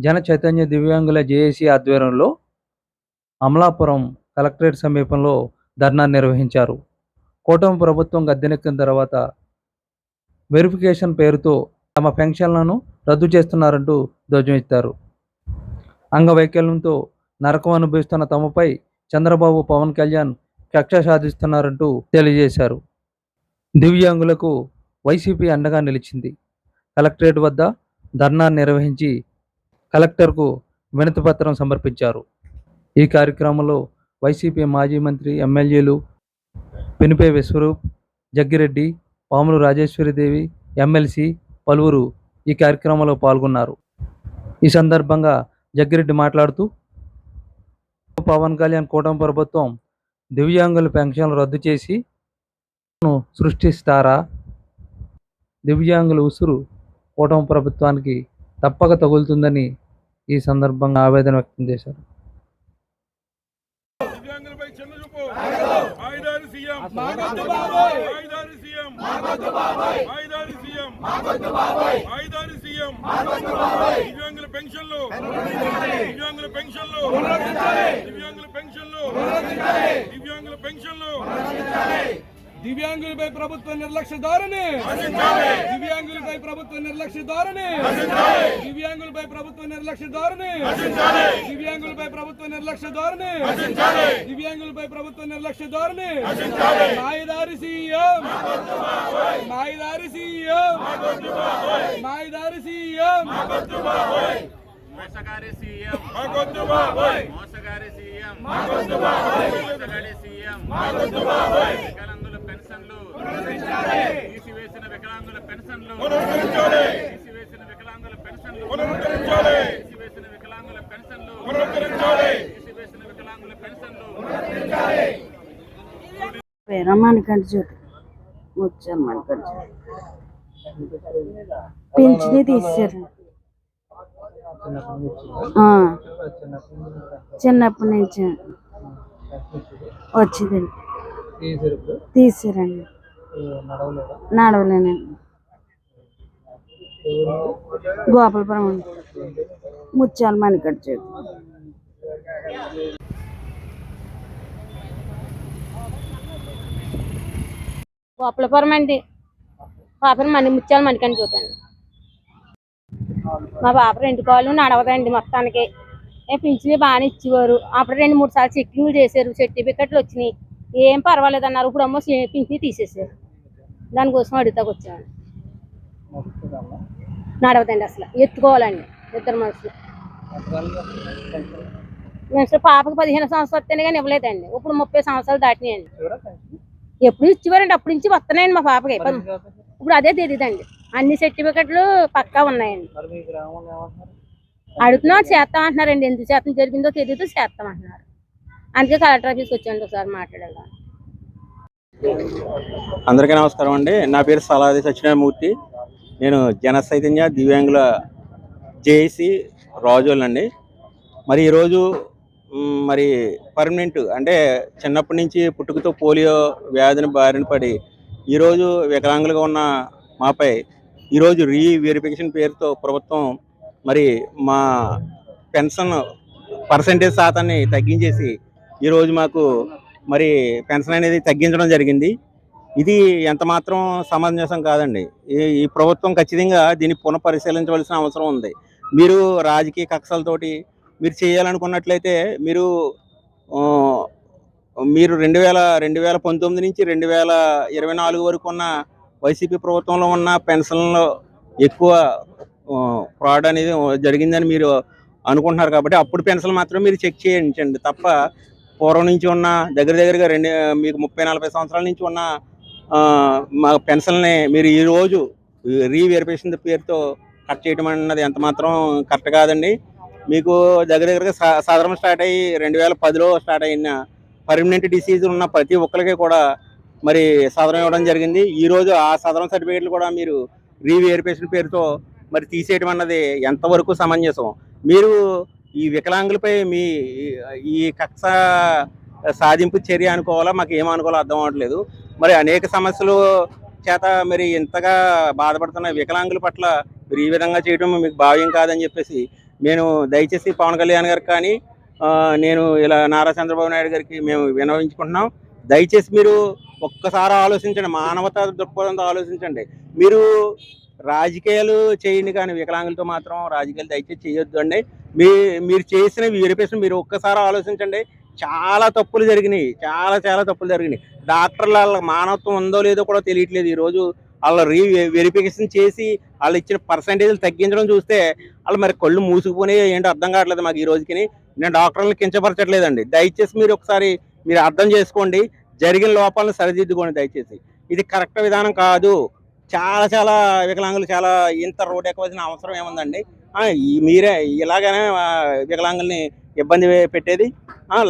జన చైతన్య దివ్యాంగుల జేఏసీ ఆధ్వర్యంలో అమలాపురం కలెక్టరేట్ సమీపంలో ధర్నా నిర్వహించారు. కూటమి ప్రభుత్వం గద్దెనెక్కిన తర్వాత వెరిఫికేషన్ పేరుతో తమ పెన్షన్లను రద్దు చేస్తున్నారంటూ ధ్వజమెత్తారు. అంగవైకల్యంతో నరకం అనుభవిస్తున్న తమపై చంద్రబాబు పవన్ కళ్యాణ్ కక్ష సాధిస్తున్నారంటూ తెలియజేశారు. దివ్యాంగులకు వైసీపీ అండగా నిలిచింది. కలెక్టరేట్ వద్ద ధర్నా నిర్వహించి కలెక్టర్కు వినతి పత్రం సమర్పించారు. ఈ కార్యక్రమంలో వైసీపీ మాజీ మంత్రి ఎమ్మెల్యేలు పెనిపే విశ్వరూప్ జగ్గిరెడ్డి పాములు రాజేశ్వరిదేవి ఎమ్మెల్సీ పలువురు ఈ కార్యక్రమంలో పాల్గొన్నారు. ఈ సందర్భంగా జగ్గిరెడ్డి మాట్లాడుతూ పవన్ కళ్యాణ్ కూటమి ప్రభుత్వం దివ్యాంగుల పెన్షన్లు రద్దు చేసి సృష్టిస్తారా? దివ్యాంగుల ఉసురు కూటమి ప్రభుత్వానికి తప్పక తగులుతుందని ఈ సందర్భంగా ఆవేదన వ్యక్తం చేశారు. దివ్యాంగులపై సీఎం ఆయుధారి సీఎం ఆయుధారి సీఎం ఆయుధారి సీఎం దివ్యాంగుల పెన్షన్లు దివ్యాంగుల పెన్షన్లు దివ్యాంగుల పెన్షన్లు దివ్యాంగుల పెన్షన్లు దివ్యాంగులపై ప్రభుత్వ నిర్లక్ష్య ధోరణి దివ్యాంగులపై ప్రభుత్వ నిర్లక్ష్య ధోరణి. దివ్యాంగులపై ప్రభుత్వ నిర్లక్ష్య ధోరణి. దివ్యాంగులపై ప్రభుత్వ నిర్లక్ష్య ధోరణి. దివ్యాంగులపై ప్రభుత్వ నిర్లక్ష్య ధోరణి. మాయదారి సీఎం మాయదారి సీఎం మాయదారి సీఎం మోసగారి సీఎం మోసగారి సీఎం మోసగాడి సీఎం వికలాంగుల పెన్షన్లు. వికలాంగుల పెన్షన్లు. పునరుద్ధరించాలి. తీసివేసిన వికలాంగుల పెన్షన్లు. పునరుద్ధరించాలి. తీసివేసిన వికలాంగుల పెన్షన్లు. పునరుద్ధరించాలి. తీసివేసిన వికలాంగుల పెన్షన్లు. ముచ్చాను మణికంఠ పింఛని తీసేశారు ఆ, చిన్నప్పటి నుంచి వచ్చిందండి. తీసారండి నడవలేనండి గోపాలపురం అండి ముత్యాల మణికంఠ జ్యోతి గోపాలపురం అండి. పాపని మణి ముత్యాలు మణికని చూడండి మా పాప రెండు కాళ్ళు నడవదండి మొత్తానికి. ఏ పింఛని బాగానే ఇచ్చేవారు. అప్పుడు రెండు మూడు సార్లు చెక్కింగ్లు చేశారు. సర్టిఫికెట్లు వచ్చినాయి. ఏం పర్వాలేదు అన్నారు ఇప్పుడు అమ్మో పింఛని తీసేసారు దానికోసం అడుగుతాకు వచ్చాను నడవదండి అసలు. ఎత్తుకోవాలండి ఇద్దరు మనుషులు. అసలు పాపకి పదిహేను సంవత్సరాలు వస్తేనే కానీ ఇవ్వలేదండి. ఇప్పుడు ముప్పై సంవత్సరాలు దాటినాయండి. ఎప్పుడు ఇచ్చేవారండి. అప్పుడు నుంచి వస్తున్నాయండి మా పాపకి. ఇప్పుడు అదే తెలియదండి అన్ని సర్టిఫికెట్లు పక్కా ఉన్నాయండి. అడుగుతున్నాం చేస్తాం అంటున్నారండి ఎందుకు చేతం జరిగిందో తెలియదు చేస్తాం అంటున్నారు అందుకే కలెక్టర్ ఆఫీస్కి వచ్చాను ఒకసారి మాట్లాడాలి అందరికీ నమస్కారం అండి. నా పేరు సలాది సత్యనారాయణమూర్తి. నేను జనచైతన్య దివ్యాంగుల జేఏసీ రాజోలండి మరి ఈరోజు మరి పర్మనెంట్ అంటే చిన్నప్పటి నుంచి పుట్టుకతో పోలియో వ్యాధిని బారిన పడి ఈరోజు వికలాంగులుగా ఉన్న మాపై ఈరోజు రీ వెరిఫికేషన్ పేరుతో ప్రభుత్వం మరి మా పెన్షన్ పర్సంటేజ్ శాతాన్ని తగ్గించేసి ఈరోజు మాకు మరి పెన్షన్ అనేది తగ్గించడం జరిగింది. ఇది ఎంత మాత్రం సమంజసం కాదండి. ఈ ప్రభుత్వం ఖచ్చితంగా దీన్ని పునఃపరిశీలించవలసిన అవసరం ఉంది. మీరు రాజకీయ కక్షలతోటి మీరు చేయాలనుకున్నట్లయితే మీరు మీరు రెండు వేల రెండు వేల పంతొమ్మిది నుంచి రెండు వేల ఇరవై నాలుగు వరకు ఉన్న వైసీపీ ప్రభుత్వంలో ఉన్న పెన్షన్లో ఎక్కువ ఫ్రాడ్ అనేది జరిగిందని మీరు అనుకుంటున్నారు కాబట్టి అప్పుడు పెన్షన్ మాత్రం మీరు చెక్ చేయించండి తప్ప పూర్వం నుంచి ఉన్న దగ్గర దగ్గరగా రెండు మీకు ముప్పై నలభై సంవత్సరాల నుంచి ఉన్న మా పెన్షన్ని మీరు ఈరోజు రీవెరిఫికేషన్ పేరుతో కట్ చేయడం అన్నది ఎంత మాత్రం కరెక్ట్ కాదండి. మీకు దగ్గర దగ్గరగా సా- సాధారణ స్టార్ట్ అయ్యి రెండు వేల పదిలో స్టార్ట్ అయిన పర్మనెంట్ డిసీజ్ ఉన్న ప్రతి ఒక్కరికి కూడా మరి సదరం ఇవ్వడం జరిగింది. ఈరోజు ఆ సదరం సర్టిఫికేట్లు కూడా మీరు రీవెరిఫికేషన్ పేరుతో మరి తీసేయడం అన్నది ఎంతవరకు సమంజసం? మీరు ఈ వికలాంగులపై మీ ఈ కక్ష సాధింపు చర్య అనుకోవాలా? మాకు ఏమనుకోవాలో అర్థం అవ్వట్లేదు. మరి అనేక సమస్యలు చేత మరి ఇంతగా బాధపడుతున్న వికలాంగుల పట్ల మీరు ఈ విధంగా చేయడం మీకు భావ్యం కాదని చెప్పేసి నేను దయచేసి పవన్ కళ్యాణ్ గారికి కానీ నేను ఇలా నారా చంద్రబాబు నాయుడు గారికి మేము వినవించుకుంటున్నాం. దయచేసి మీరు ఒక్కసారి ఆలోచించండి మానవతా దృక్పథంతో ఆలోచించండి. మీరు రాజకీయాలు చేయండి కానీ వికలాంగులతో మాత్రం రాజకీయాలు దయచేసి చేయొద్దు అండి మీ మీరు చేసిన వెరిఫికేషన్ మీరు ఒక్కసారి ఆలోచించండి. చాలా తప్పులు జరిగినాయి. చాలా చాలా తప్పులు జరిగినాయి. డాక్టర్ల వాళ్ళ మానవత్వం ఉందో లేదో కూడా తెలియట్లేదు. ఈరోజు వాళ్ళ రీ వెరిఫికేషన్ చేసి వాళ్ళు ఇచ్చిన పర్సంటేజ్లు తగ్గించడం చూస్తే వాళ్ళు మరి కళ్ళు మూసుకుపోయి ఏంటో అర్థం కావట్లేదు మాకు ఈ రోజుకి నేను డాక్టర్లను కించపరచట్లేదండి. దయచేసి మీరు ఒకసారి మీరు అర్థం చేసుకోండి. జరిగిన లోపాలను సరిదిద్దుకోండి దయచేసి. ఇది కరెక్ట్ విధానం కాదు. చాలా చాలా వికలాంగులు చాలా ఇంత రోడ్ ఎక్కవలసిన అవసరం ఏముందండి? మీరే ఇలాగనే వికలాంగుల్ని ఇబ్బంది పెట్టేది.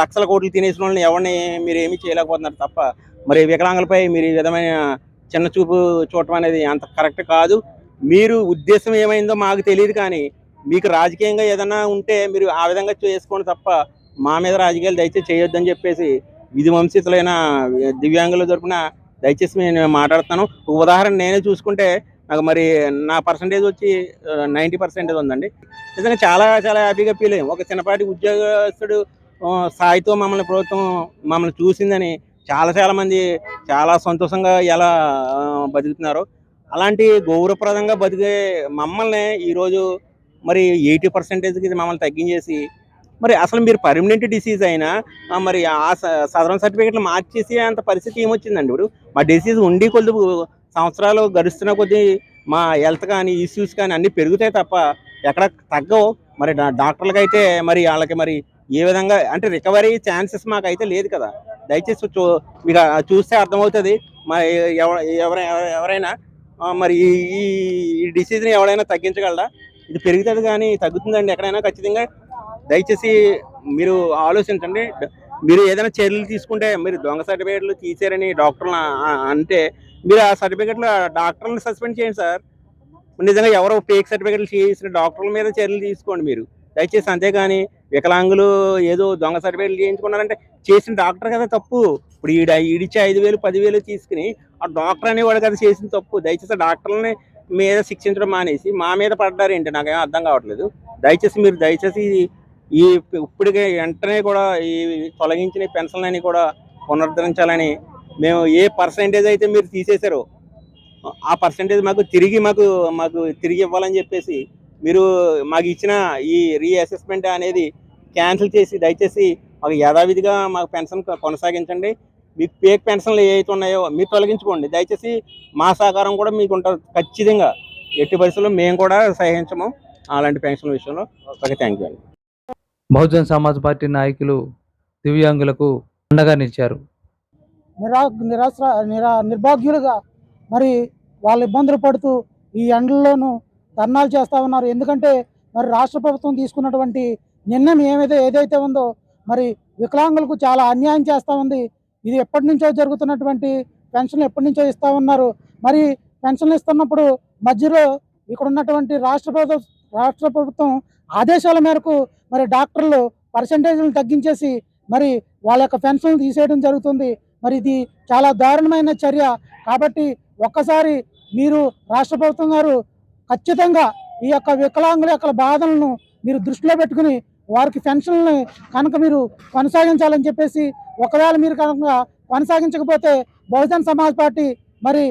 లక్షల కోట్లు తినేసిన వాళ్ళని ఎవరిని మీరు ఏమీ చేయలేకపోతున్నారు తప్ప మరి వికలాంగులపై మీరు ఈ విధమైన చిన్న చూపు చూడటం అనేది అంత కరెక్ట్ కాదు. మీరు ఉద్దేశం ఏమైందో మాకు తెలియదు కానీ మీకు రాజకీయంగా ఏదైనా ఉంటే మీరు ఆ విధంగా చేసుకోండి తప్ప మా మీద రాజకీయాలు దయచేసి చేయొద్దని చెప్పేసి విధి వంశితులైన దివ్యాంగుల తరపున దయచేసి నేను మాట్లాడుతాను. ఉదాహరణ నేనే చూసుకుంటే నాకు మరి నా పర్సంటేజ్ వచ్చి నైంటీ పర్సెంటేజ్ ఉందండి. నిజంగా చాలా చాలా హ్యాపీగా ఫీల్ అయ్యాం. ఒక చిన్నపాటి ఉద్యోగస్తుడు సాయితో స్థాయితో మమ్మల్ని ప్రభుత్వం మమ్మల్ని చూసిందని చాలా చాలా మంది చాలా సంతోషంగా ఎలా బతుకుతున్నారు అలాంటి గౌరవప్రదంగా బతికే మమ్మల్ని ఈరోజు మరి ఎయిటీ పర్సెంటేజ్కి మమ్మల్ని తగ్గించేసి మరి అసలు మీరు పర్మనెంట్ డిసీజ్ అయినా మరి ఆ స- సదరన్ సర్టిఫికేట్లు మార్చేసి అంత పరిస్థితి ఏమొచ్చిందండి ఇప్పుడు? మా డిసీజ్ ఉండి కొద్ది సంవత్సరాలు గడుస్తున్న కొద్దీ మా హెల్త్ కానీ ఇష్యూస్ కానీ అన్నీ పెరుగుతాయి తప్ప ఎక్కడ తగ్గవు. మరి డాక్టర్లకు డాక్టర్లకి అయితే మరి వాళ్ళకి మరి ఏ విధంగా అంటే రికవరీ ఛాన్సెస్ మాకైతే లేదు కదా. దయచేసి చూ మీకు చూస్తే అర్థమవుతుంది. మరి ఎవ- ఎవర ఎవరైనా మరి ఈ- ఈ ఈ డిసీజ్ని ఎవరైనా తగ్గించగలరా? ఇది పెరుగుతుంది కానీ తగ్గుతుందండి ఎక్కడైనా ఖచ్చితంగా. దయచేసి మీరు ఆలోచించండి. మీరు ఏదైనా చర్యలు తీసుకుంటే మీరు దొంగ సర్టిఫికేట్లు తీసారని డాక్టర్లు అంటే మీరు ఆ సర్టిఫికేట్లు డాక్టర్లు సస్పెండ్ చేయండి సార్. నిజంగా ఎవరో ఫేక్ సర్టిఫికేట్లు చేసిన డాక్టర్ల మీద చర్యలు తీసుకోండి మీరు. దయచేసి అంతేగాని వికలాంగులు ఏదో దొంగ సర్టిఫికేట్లు చేయించుకున్నారంటే చేసిన డాక్టర్ కదా తప్పు. ఇప్పుడు ఈడ ఈడిచ్చే ఐదు వేలు పదివేలు తీసుకుని ఆ డాక్టర్ అనేవాడు కదా చేసిన తప్పు. దయచేసి డాక్టర్లని మీద శిక్షించడం మానేసి మా మీద పడ్డారేంటి? నాకేం అర్థం కావట్లేదు. దయచేసి మీరు దయచేసి ఈ ఇప్పటికే వెంటనే కూడా ఈ తొలగించిన పెన్షన్లని కూడా పునరుద్ధరించాలని మేము ఏ పర్సంటేజ్ అయితే మీరు తీసేశారో ఆ పర్సంటేజ్ మాకు తిరిగి మాకు మాకు తిరిగి ఇవ్వాలని చెప్పేసి మీరు మాకు ఇచ్చిన ఈ రీఅసెస్మెంట్ అనేది క్యాన్సిల్ చేసి దయచేసి మాకు యథావిధిగా మాకు పెన్షన్ కొ- కొనసాగించండి. మీకు పేక్ పెన్షన్లు ఏవైతే ఉన్నాయో మీరు తొలగించుకోండి. దయచేసి మా సహకారం కూడా మీకు ఉంటుంది ఖచ్చితంగా ఎట్టి పరిస్థితుల్లో మేము కూడా సహించము అలాంటి పెన్షన్ విషయంలో. ఓకే థ్యాంక్ యూ అండి. బహుజన్ సమాజ్ పార్టీ నాయకులు దివ్యాంగులకు అండగా నిలిచారు. నిరా నిరాశ్ర నిరా నిర్భాగ్యులుగా మరి వాళ్ళు ఇబ్బందులు పడుతూ ఈ ఎండల్లోనూ ధర్నాలు చేస్తూ ఉన్నారు. ఎందుకంటే మరి రాష్ట్ర ప్రభుత్వం తీసుకున్నటువంటి నిర్ణయం ఏమైతే ఏదైతే ఉందో మరి వికలాంగులకు చాలా అన్యాయం చేస్తూ ఉంది. ఇది ఎప్పటి నుంచో జరుగుతున్నటువంటి పెన్షన్లు ఎప్పటి నుంచో ఇస్తూ ఉన్నారు. మరి పెన్షన్లు ఇస్తున్నప్పుడు మధ్యలో ఇక్కడ ఉన్నటువంటి రాష్ట్ర ప్రభుత్వం రాష్ట్ర ప్రభుత్వం ఆదేశాల మేరకు మరి డాక్టర్లు పర్సంటేజ్లను తగ్గించేసి మరి వాళ్ళ యొక్క పెన్షన్లు తీసేయడం జరుగుతుంది. మరి ఇది చాలా దారుణమైన చర్య. కాబట్టి ఒక్కసారి మీరు రాష్ట్ర ప్రభుత్వం గారు ఖచ్చితంగా ఈ యొక్క వికలాంగుల యొక్క బాధలను మీరు దృష్టిలో పెట్టుకుని వారికి పెన్షన్లని కనుక మీరు కొనసాగించాలని చెప్పేసి ఒకవేళ మీరు కనుక కొనసాగించకపోతే బహుజన్ సమాజ్ పార్టీ మరి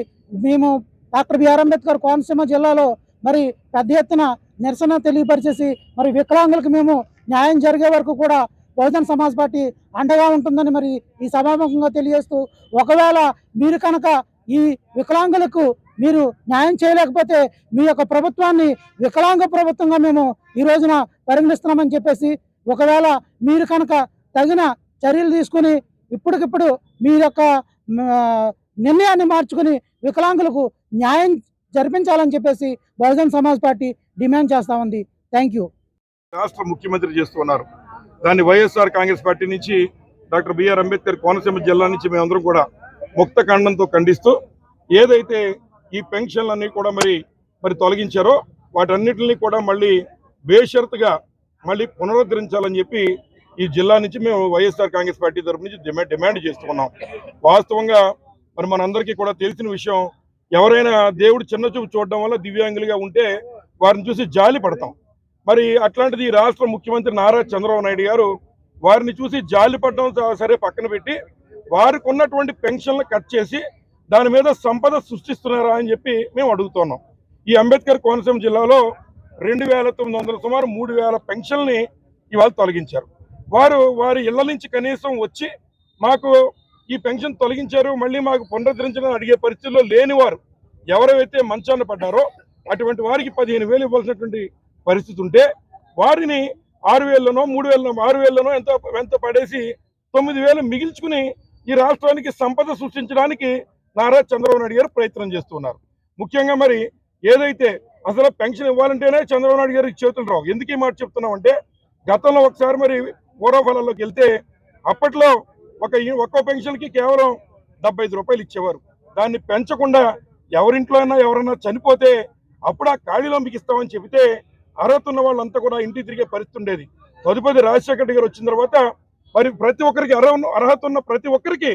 మేము డాక్టర్ బిఆర్ అంబేద్కర్ కోనసీమ జిల్లాలో మరి పెద్ద ఎత్తున నిరసన తెలియపరిచేసి మరి వికలాంగులకు మేము న్యాయం జరిగే వరకు కూడా బహుజన్ సమాజ్ పార్టీ అండగా ఉంటుందని మరి ఈ సభాముఖంగా తెలియజేస్తూ ఒకవేళ మీరు కనుక ఈ వికలాంగులకు మీరు న్యాయం చేయలేకపోతే మీ యొక్క ప్రభుత్వాన్ని వికలాంగ ప్రభుత్వంగా మేము ఈ రోజున పరిగణిస్తున్నామని చెప్పేసి ఒకవేళ మీరు కనుక తగిన చర్యలు తీసుకుని ఇప్పటికిప్పుడు మీ యొక్క నిర్ణయాన్ని మార్చుకుని వికలాంగులకు న్యాయం జరిపించాలని చెప్పేసి బహుజన్ సమాజ్ పార్టీ డిమాండ్ చేస్తా ఉంది. థ్యాంక్ యూ రాష్ట్ర ముఖ్యమంత్రి చేస్తున్నారు దాన్ని వైఎస్ఆర్ కాంగ్రెస్ పార్టీ నుంచి doctor B R Ambedkar Konaseema జిల్లా నుంచి మేమందరం కూడా ముక్త ఖండంతో ఖండిస్తూ ఏదైతే ఈ పెన్షన్లన్నీ కూడా మరి మరి తొలగించారో వాటన్నిటిని కూడా మళ్ళీ బేషరతుగా మళ్ళీ పునరుద్ధరించాలని చెప్పి ఈ జిల్లా నుంచి మేము వైఎస్ఆర్ కాంగ్రెస్ పార్టీ తరఫు నుంచి డిమాండ్ డిమాండ్ చేస్తున్నాం వాస్తవంగా మరి మనందరికీ కూడా తెలిసిన విషయం ఎవరైనా దేవుడు చిన్న చూపు చూడడం వల్ల దివ్యాంగులుగా ఉంటే వారిని చూసి జాలి పడతాం. మరి అట్లాంటిది ఈ రాష్ట్ర ముఖ్యమంత్రి నారా చంద్రబాబు నాయుడు గారు వారిని చూసి జాలి పడడం సరే పక్కన పెట్టి వారికి ఉన్నటువంటి పెన్షన్లు కట్ చేసి దాని మీద సంపద సృష్టిస్తున్నారా అని చెప్పి మేము అడుగుతున్నాం. ఈ అంబేద్కర్ కోనసీమ జిల్లాలో రెండు వేల తొమ్మిది వందల సుమారు మూడు వేల పెన్షన్ని ఇవాళ తొలగించారు. వారు వారి ఇళ్ళ నుంచి కనీసం వచ్చి మాకు ఈ పెన్షన్ తొలగించారు మళ్ళీ మాకు పునరుద్ధరించడం అడిగే పరిస్థితుల్లో లేని వారు ఎవరైతే మంచాన పడ్డారో అటువంటి వారికి పదిహేను వేలు ఇవ్వాల్సినటువంటి పరిస్థితి ఉంటే వారిని ఆరు వేలలోనో మూడు వేలనో ఆరు వేలలోనో ఎంత ఎంత పడేసి తొమ్మిది వేలు మిగిల్చుకుని ఈ రాష్ట్రానికి సంపద సృష్టించడానికి నారా చంద్రబాబు నాయుడు గారు ప్రయత్నం చేస్తున్నారు. ముఖ్యంగా మరి ఏదైతే అసలు పెన్షన్ ఇవ్వాలంటేనే చంద్రబాబు నాయుడు గారికి చేతులు రావు. ఎందుకు ఈ మాట చెప్తున్నామంటే గతంలో ఒకసారి మరి పూర్వఫలాల్లోకి వెళ్తే అప్పట్లో ఒక ఒక్కో పెన్షన్కి కేవలం డెబ్బై ఐదు రూపాయలు ఇచ్చేవారు. దాన్ని పెంచకుండా ఎవరింట్లో అయినా ఎవరైనా చనిపోతే అప్పుడు ఆ ఖాళీలో మీకు ఇస్తామని చెబితే అర్హత ఉన్న వాళ్ళంతా కూడా ఇంటికి తిరిగే పరిస్థితి ఉండేది. తదుపరి రాజశేఖర రెడ్డి గారు వచ్చిన తర్వాత మరి ప్రతి ఒక్కరికి అర్హ అర్హత ఉన్న ప్రతి ఒక్కరికి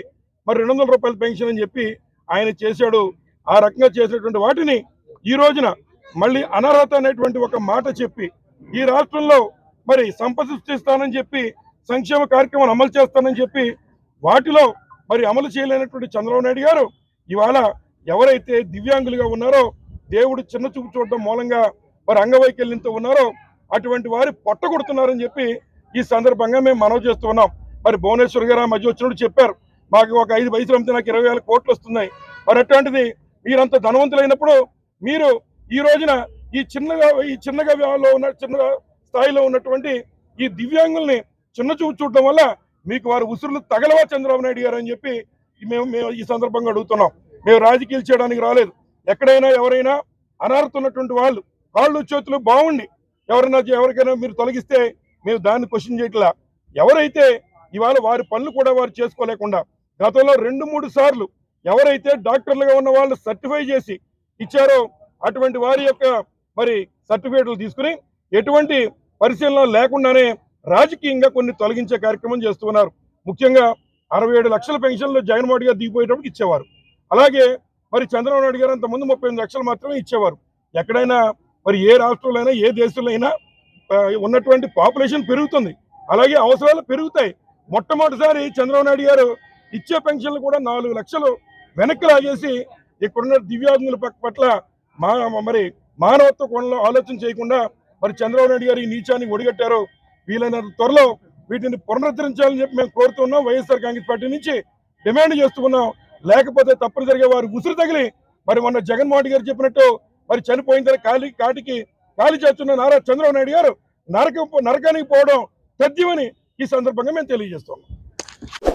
మరి రెండు వందల రూపాయల పెన్షన్ అని చెప్పి ఆయన చేశాడు. ఆ రకంగా చేసినటువంటి వాటిని ఈ రోజున మళ్ళీ అనర్హత అనేటువంటి ఒక మాట చెప్పి ఈ రాష్ట్రంలో మరి సంపద సృష్టిస్తానని చెప్పి సంక్షేమ కార్యక్రమాలు అమలు చేస్తానని చెప్పి వాటిలో మరి అమలు చేయలేనటువంటి చంద్రబాబు నాయుడు గారు ఇవాళ ఎవరైతే దివ్యాంగులుగా ఉన్నారో దేవుడు చిన్న చూపు చూడడం మూలంగా మరి అంగవైకల్యంతో ఉన్నారో అటువంటి వారి పొట్ట కొడుతున్నారని చెప్పి ఈ సందర్భంగా మేము మనవి చేస్తూ ఉన్నాం. మరి భువనేశ్వర్ గారు మధ్య వచ్చినప్పుడు చెప్పారు మాకు ఒక ఐదు వయసులు అమ్మితే నాకు ఇరవై వేల కోట్లు వస్తున్నాయి. మరి అట్లాంటిది మీరంత ధనవంతులైనప్పుడు మీరు ఈ రోజున ఈ చిన్నగా ఈ చిన్నగా ఉన్న చిన్న స్థాయిలో ఉన్నటువంటి ఈ దివ్యాంగుల్ని చిన్న చూపు చూడడం వల్ల మీకు వారు ఉసురులు తగలవా చంద్రబాబు నాయుడు గారు అని చెప్పి మేము మేము ఈ సందర్భంగా అడుగుతున్నాం. మేము రాజకీయాలు చేయడానికి రాలేదు. ఎక్కడైనా ఎవరైనా అనర్హతున్నటువంటి వాళ్ళు కాళ్ళు చేతులు బాగుండి. ఎవరైనా ఎవరికైనా మీరు తొలగిస్తే మేము దాన్ని క్వశ్చన్ చేయట్లా. ఎవరైతే ఇవాళ వారి పనులు కూడా వారు చేసుకోలేకుండా గతంలో రెండు మూడు సార్లు ఎవరైతే డాక్టర్లుగా ఉన్న వాళ్ళు సర్టిఫై చేసి ఇచ్చారో అటువంటి వారి యొక్క మరి సర్టిఫికేట్లు తీసుకుని ఎటువంటి పరిశీలన లేకుండానే రాజకీయంగా కొన్ని తొలగించే కార్యక్రమం చేస్తున్నారు. ముఖ్యంగా అరవై ఏడు లక్షల పెన్షన్లు జగన్మోహన్ గారు దిగిపోయేటప్పుడు ఇచ్చేవారు. అలాగే మరి చంద్రబాబు నాయుడు గారు అంత ముందు ముప్పై ఎనిమిది లక్షలు మాత్రమే ఇచ్చేవారు. ఎక్కడైనా మరి ఏ రాష్ట్రంలో అయినా ఏ దేశంలో అయినా ఉన్నటువంటి పాపులేషన్ పెరుగుతుంది. అలాగే అవసరాలు పెరుగుతాయి. మొట్టమొదటిసారి చంద్రబాబు నాయుడు గారు ఇచ్చే పెన్షన్లు కూడా నాలుగు లక్షలు వెనక్కి లాగేసి ఇక్కడున్న దివ్యాంగుల పట్ల మా మరి మానవత్వ కోణంలో ఆలోచన చేయకుండా మరి చంద్రబాబు నాయుడు గారు ఈ నీచాన్ని ఒడిగట్టారు. వీలైనంత త్వరలో వీటిని పునరుద్ధరించాలని చెప్పి మేము కోరుతున్నాం వైఎస్ఆర్ కాంగ్రెస్ పార్టీ నుంచి డిమాండ్ చేస్తున్నాం లేకపోతే తప్పనిసరిగా వారు ఉసురు తగిలి మరి మొన్న జగన్మోహన్ గారు చెప్పినట్టు మరి చనిపోయిన తర్వాత కాలి కాటికి కాలి చేస్తున్న నారా చంద్రబాబు నాయుడు గారు నరక నరకానికి పోవడం తథ్యమని ఈ సందర్భంగా మేము తెలియజేస్తున్నాం